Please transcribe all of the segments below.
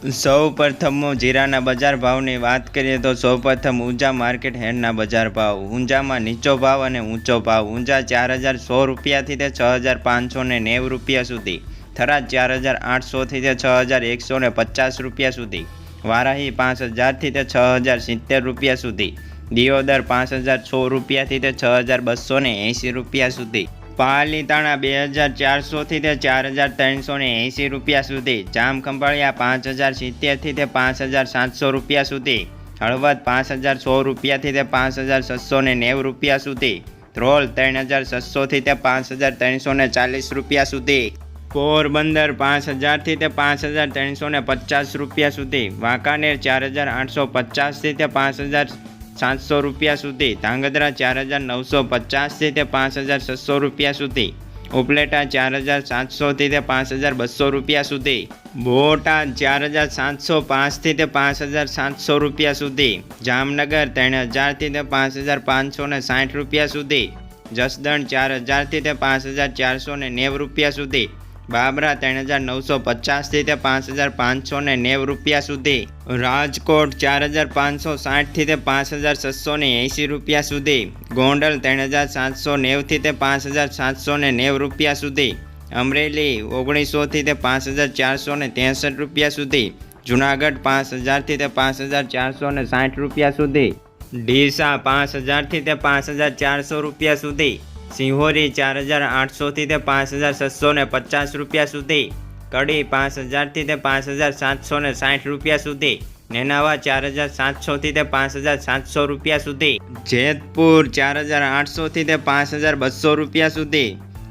સૌ પ્રથમ જીરાના બજાર ભાવની વાત કરીએ તો સૌ પ્રથમ ઊંઝા માર્કેટ હેડના બજાર ભાવ. ઊંઝામાં નીચો ભાવ અને ઊંચો ભાવ. ઊંઝા ચાર હજાર સો રૂપિયાથી તે છ હજાર પાંચસો ને નેવું રૂપિયા સુધી. થરાદ ચાર હજાર આઠસોથી તે છ હજાર એકસો ને પચાસ રૂપિયા સુધી. વારાહી પાંચ હજારથી તે છ હજાર સિત્તેર રૂપિયા સુધી. દિયોદર પાંચ હજાર સો રૂપિયાથી તે છ હજાર બસો ને એંસી રૂપિયા સુધી. પાલીતાણા બે હજાર ચારસોથી તે ચાર હજાર ત્રણસો ને એંસી રૂપિયા સુધી જામખંભાળિયા પાંચ હજાર સિત્તેરથી તે પાંચ હજાર સાતસો રૂપિયા સુધી, હળવદ પાંચ હજાર સો રૂપિયાથી તે પાંચ હજાર છસો ને નેવું રૂપિયા સુધી, ધ્રોલ ત્રણ હજાર છસોથી તે પાંચ હજાર ત્રણસો ને ચાલીસ રૂપિયા સુધી, પોરબંદર પાંચ હજારથી તે પાંચ હજાર ત્રણસો ને પચાસ રૂપિયા સુધી, વાંકાનેર ચાર હજાર આઠસો પચાસથી તે પાંચ હજાર સાતસો રૂપિયા સુધી, ધાંગધ્રા ચાર હજાર નવસો પચાસથી તે પાંચ હજાર છસો રૂપિયા સુધી, ઉપલેટા ચાર હજાર સાતસોથી તે પાંચ હજાર બસો રૂપિયા સુધી, બોટાદ ચાર હજાર સાતસો પાંચથી તે પાંચ હજાર સાતસો રૂપિયા સુધી, જામનગર ત્રણ હજારથી તે પાંચ હજાર પાંચસો ને સાઠ રૂપિયા સુધી, જસદણ ચાર હજારથી તે પાંચ હજાર ચારસો ને નેવ રૂપિયા સુધી બાબરા ત્રણ હજાર નવસો પચાસથી તે પાંચ હજાર પાંચસો ને નેવ રૂપિયા સુધી. રાજકોટ ચાર હજાર પાંચસો સાઠથી તે પાંચ હજાર છસો ને એંસી રૂપિયા સુધી. ગોંડલ ત્રણ હજાર સાતસો નેવથી તે પાંચ હજાર સાતસો ને નેવ રૂપિયા સુધી. અમરેલી ઓગણીસોથી તે પાંચ હજાર ચારસો ને ત્રેસઠ રૂપિયા સુધી. જુનાગઢ પાંચ હજારથી તે પાંચ હજાર ચારસો ને સાઠ રૂપિયા સુધી. ડીસા પાંચ હજારથી તે પાંચ હજાર ચારસો રૂપિયા સુધી. સિંહોરી ચાર હજાર આઠસોથી તે પાંચ હજાર છસો ને પચાસ રૂપિયા સુધી. કડી પાંચ હજારથી તે પાંચ હજાર સાતસો ને સાઠ રૂપિયા સુધી. નેનાવા ચાર હજાર સાતસોથી તે પાંચ હજાર સાતસો રૂપિયા સુધી. જેતપુર ચાર હજાર આઠસોથી તે પાંચ હજાર બસો રૂપિયા સુધી.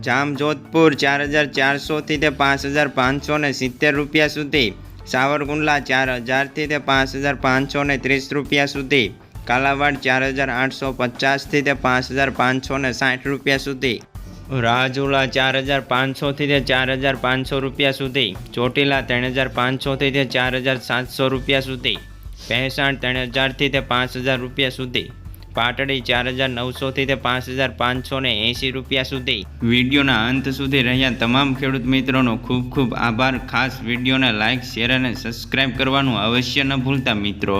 જામજોધપુર ચાર હજાર ચારસોથી તે પાંચ હજાર પાંચસો ને સિત્તેર રૂપિયા સુધી. સાવરકુંડલા ચાર હજારથી તે પાંચ હજાર પાંચસો ને ત્રીસ રૂપિયા સુધી. કાલાવાડ ચાર હજાર આઠસો પચાસથી તે પાંચ હજાર પાંચસો ને સાઠ રૂપિયા સુધી. રાજુલા ચાર હજાર પાંચસોથી તે ચાર હજાર પાંચસો રૂપિયા સુધી. ચોટીલા ત્રણ હજાર પાંચસોથી તે ચાર હજાર સાતસો રૂપિયા સુધી. ભેંસાણ ત્રણ હજારથી તે પાંચ હજાર રૂપિયા સુધી. પાટડી ચાર હજાર નવસોથી તે પાંચ હજાર પાંચસો ને એંસી રૂપિયા સુધી. વિડીયોના અંત સુધી રહ્યા તમામ ખેડૂત મિત્રોનો ખૂબ ખૂબ આભાર. ખાસ વિડીયોને લાઇક શેર અને સબસ્ક્રાઈબ કરવાનું અવશ્ય ન ભૂલતા મિત્રો.